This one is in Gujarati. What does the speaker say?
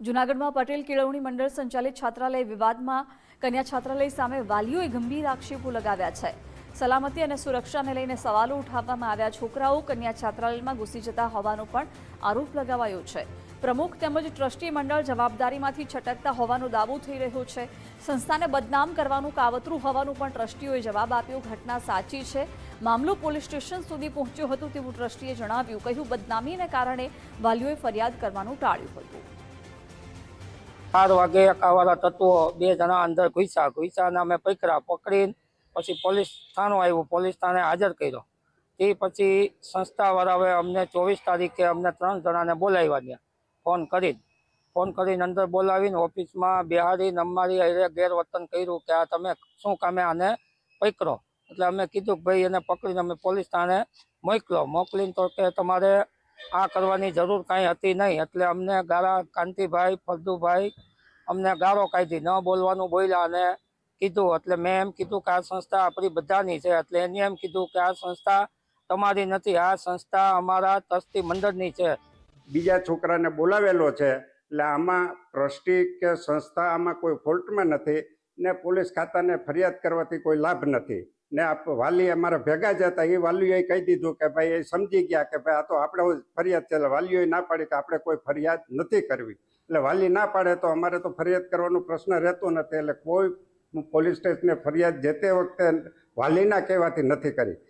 જૂનાગઢમાં પટેલ કેળવણી મંડળ સંચાલિત છાત્રાલય વિવાદમાં કન્યા છાત્રાલય સામે વાલીઓએ ગંભીર આક્ષેપો લગાવ્યા છે. સલામતી અને સુરક્ષાને લઈને સવાલો ઉઠાવવામાં આવ્યા છોકરાઓ કન્યા છાત્રાલયમાં ઘૂસી જતા હોવાનો પણ આરોપ લગાવાયો છે. પ્રમુખ તેમજ ટ્રસ્ટી મંડળ જવાબદારીમાંથી છટકતા હોવાનો દાવો થઈ રહ્યો છે. સંસ્થાને બદનામ કરવાનું કાવતરું હોવાનું પણ ટ્રસ્ટીઓએ જવાબ આપ્યો. ઘટના સાચી છે. મામલો પોલીસ સ્ટેશન સુધી પહોંચ્યો હતો તેવું ટ્રસ્ટીએ જણાવ્યું. કહ્યું, બદનામીને કારણે વાલીઓએ ફરિયાદ કરવાનું ટાળ્યું હતું. ચાર વાગે એકાવાળા તત્વો બે જણા અંદર ઘૂસ્યા. ઘૂસ્યાને અમે પકડ્યા પકડીને પછી પોલીસ થાણું આવ્યું. પોલીસ થાણે હાજર કર્યો. તે પછી સંસ્થાવાળાઓએ અમને ચોવીસ તારીખે અમને ત્રણ જણાને બોલાવ્યા ત્યાં. ફોન કરીને. ફોન કરીને અંદર બોલાવીને ઓફિસમાં બિહારી નમ્મારી અરે ગેરવર્તન કર્યું કે આ તમે શું કામે આને પકડો એટલે અમે કીધું કે ભાઈ એને પકડીને અમે પોલીસ થાણે મોકલો. મોકલીને તો કે તમારે આ કરવાની જરૂર કાંઈ હતી નહીં. એટલે અમને ગાળા કાંતિભાઈ, ફળદુભાઈ અમને ગાળો કાઢી, ન બોલવાનું બોલ્યા અને કીધું. એટલે મેં એમ કીધું કે આ સંસ્થા આપણી બધાની છે. એટલે એને એમ કીધું કે આ સંસ્થા તમારી નથી. આ સંસ્થા અમારા ટ્રસ્ટી મંડળની છે. બીજા છોકરાને બોલાવેલો છે. એટલે આમાં ટ્રસ્ટી કે સંસ્થા આમાં કોઈ ફોલ્ટમાં નથી. ને પોલીસ ખાતાને ફરિયાદ કરવાથી કોઈ લાભ નથી. ને આપ વાલી અમારા ભેગા જ હતા. એ વાલીઓએ કહી દીધું કે ભાઈ, એ સમજી ગયા કે ભાઈ, આ તો આપણે ફરિયાદ છે. વાલીઓએ ના પાડી કે આપણે કોઈ ફરિયાદ નથી કરવી. એટલે વાલી ના પાડે તો અમારે તો ફરિયાદ કરવાનો પ્રશ્ન રહેતો નથી. એટલે કોઈ પોલીસ સ્ટેશને ફરિયાદ જે તે વખતે વાલીના કહેવાથી નથી કરી.